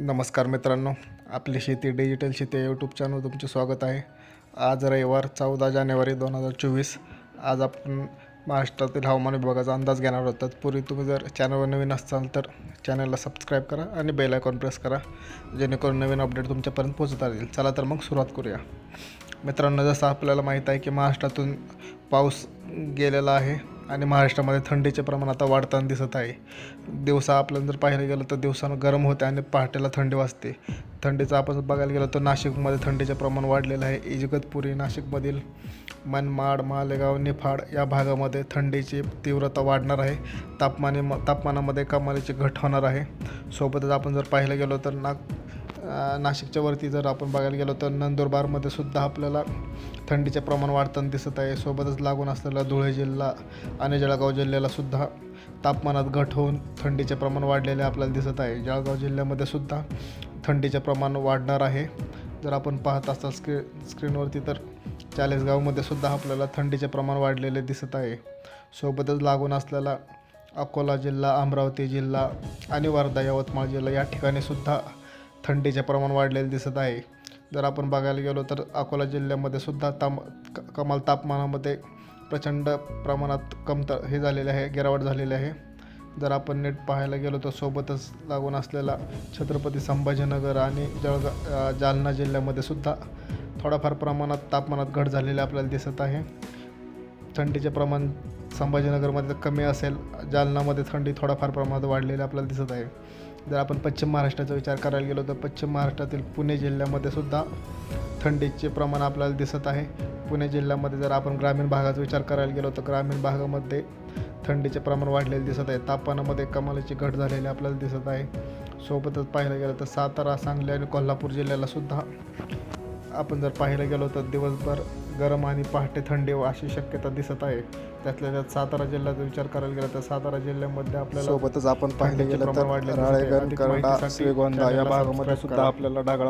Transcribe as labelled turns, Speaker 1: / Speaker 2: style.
Speaker 1: नमस्कार मित्रांनो आपली शेती डिजिटल शेती यूट्यूब चॅनल तुमचे स्वागत आहे. आज रविवार चौदा जानेवारी दोन हजार चोवीस. आज आपण महाराष्ट्रातील हवामान विभागाचा अंदाज घेणार आहोत. पूर्वी तुम्ही जर चॅनलवर नवीन असाल तर चॅनलला सबस्क्राईब करा आणि बेल आयकॉन प्रेस करा जेणेकरून नवीन अपडेट तुमच्यापर्यंत पोहोचता येईल. चला तर मग सुरुवात करूया. मित्रांनो जसं आपल्याला माहीत आहे की महाराष्ट्रातून पाऊस गेलेला आहे. आणि महाराष्ट्रामध्ये थंडीचे प्रमाण आता वाढताना दिसत आहे. दिवसा आपल्याला जर पाहायला गेलं तर दिवसानं गरम होते आणि पहाटेला थंडी वाजते. थंडीचं आपण बघायला गेलं तर नाशिकमध्ये थंडीचे प्रमाण वाढलेलं आहे. इजगतपुरी नाशिकमधील मनमाड मालेगाव निफाड या भागामध्ये थंडीची तीव्रता वाढणार आहे. तापमाने तापमानामध्ये कमालीची घट होणार आहे. सोबतच आपण जर पाहायला गेलो तर नाग नाशिकच्या वरती जर आपण बघायला गेलो तर नंदुरबारमध्ये सुद्धा आपल्याला थंडीचे प्रमाण वाढताना दिसत आहे. सोबतच लागून असलेला धुळे जिल्हा आणि जळगाव जिल्ह्याला सुद्धा तापमानात घट होऊन थंडीचे प्रमाण वाढलेले आपल्याला दिसत आहे. जळगाव जिल्ह्यामध्ये सुद्धा थंडीचे प्रमाण वाढणार आहे. जर आपण पाहत असाल स्क्री स्क्रीनवरती तर चाळीसगावमध्ये सुद्धा आपल्याला थंडीचे प्रमाण वाढलेले दिसत आहे. सोबतच लागून असलेला अकोला जिल्हा अमरावती जिल्हा आणि वर्धा यवतमाळ जिल्हा या ठिकाणी सुद्धा थंडीचे प्रमाण वाढलेले दिसत आहे. जर आपण बघायला गेलो तर अकोला जिल्ह्यामध्ये सुद्धा ताम क- कमाल तापमानामध्ये प्रचंड प्रमाणात कमत हे झालेले आहे गिरावट झालेली आहे. जर आपण नीट पाहायला गेलो तर सोबतच लागून असलेला छत्रपती संभाजीनगर आणि जळगा जालना जिल्ह्यामध्ये सुद्धा थोड्याफार प्रमाणात तापमानात घट झालेली आपल्याला दिसत आहे. थंडीचे प्रमाण संभाजीनगरमध्ये कमी असेल जालनामध्ये थंडी थोडाफार प्रमाणात वाढलेली आपल्याला दिसत आहे. जर आपण पश्चिम महाराष्ट्राचा विचार करायला गेलो तर पश्चिम महाराष्ट्रातील पुणे जिल्ह्यामध्ये सुद्धा थंडीचे प्रमाण आपल्याला दिसत आहे. पुणे जिल्ह्यामध्ये जर आपण ग्रामीण भागाचा विचार करायला गेलो तर ग्रामीण भागामध्ये थंडीचे प्रमाण वाढलेले दिसत आहे. तापमानामध्ये कमालीची घट झालेली आपल्याला दिसत आहे. सोबतच पाहायला गेलं तर सातारा सांगली आणि कोल्हापूर जिल्ह्याला सुद्धा आपण जर पाहायला गेलो तर दिवसभर गरम आणि पहाटे थंडी अशी शक्यता दिसत आहे त्यातल्या त्यात सातारा जिल्ह्याचा विचार करायला गेला तर सातारा जिल्ह्यामध्ये आपल्याला
Speaker 2: सोबतच आपण पाहिलं गेलं तर. राळेगण करडा श्रीगोंदा या भागामध्ये सुद्धा. आपल्याला ढगाळ